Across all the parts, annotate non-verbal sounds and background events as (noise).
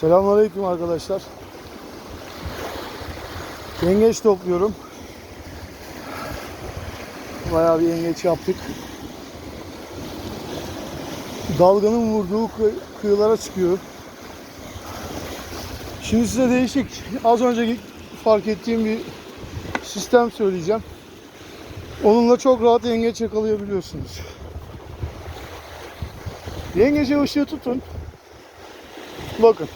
Selamünaleyküm arkadaşlar. Yengeç topluyorum. Bayağı bir yengeç yaptık. Dalganın vurduğu kı- kıyılara çıkıyor. Şimdi size değişik, az önce fark ettiğim bir sistem söyleyeceğim. Onunla çok rahat yengeç yakalayabiliyorsunuz. Yengece ışığı tutun. Bakın.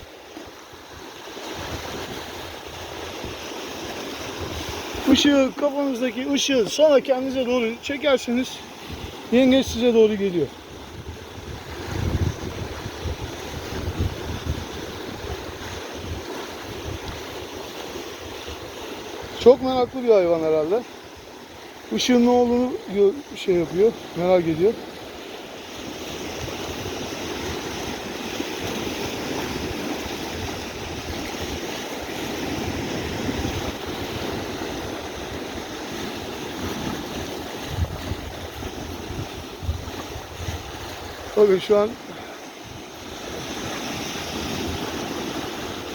Işığı kafanızdaki ışığı sonra kendinize doğru çekerseniz yengeç size doğru geliyor. Çok meraklı bir hayvan herhalde. Işığın ne olduğunu şey yapıyor, merak ediyor. Bakın şu an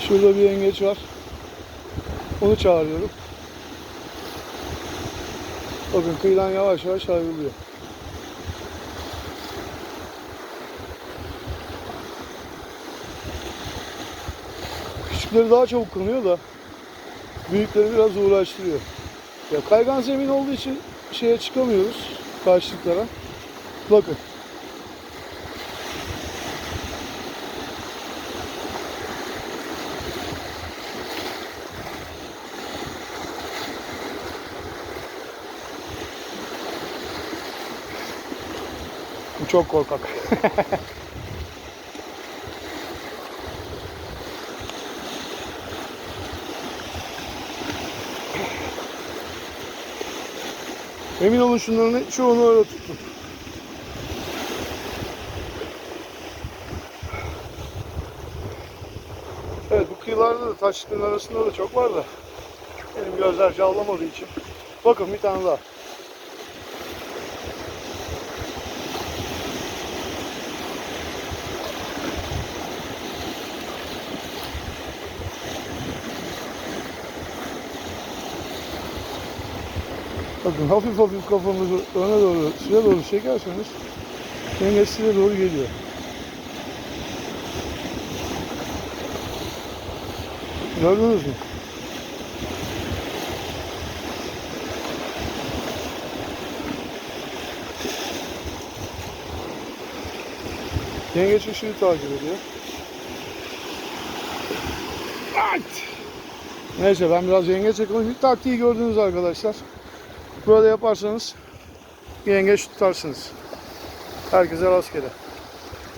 şurada bir yengeç var. Onu çağırıyorum. Bakın kıyıdan yavaş yavaş ayrılıyor. Küçükleri daha çabuk kanıyor da büyükleri biraz uğraştırıyor. Ya kaygan zemin olduğu için şeye çıkamıyoruz karşılıklara. Bakın. Bu çok korkak. (laughs) Emin olun şunların çoğunu öyle tuttum. Evet bu kıyılarda da taşlıkların arasında da çok var da benim gözler cavlamadığı için. Bakın bir tane daha. Bakın hafif hafif kafamızı öne doğru, size doğru çekerseniz yengeç size doğru geliyor. Gördünüz mü? Yengeç ışığı takip ediyor. At! Neyse ben biraz yengeç yakalayayım. Taktiği gördünüz arkadaşlar. Böyle yaparsanız yengeç tutarsınız. Herkese rastgele.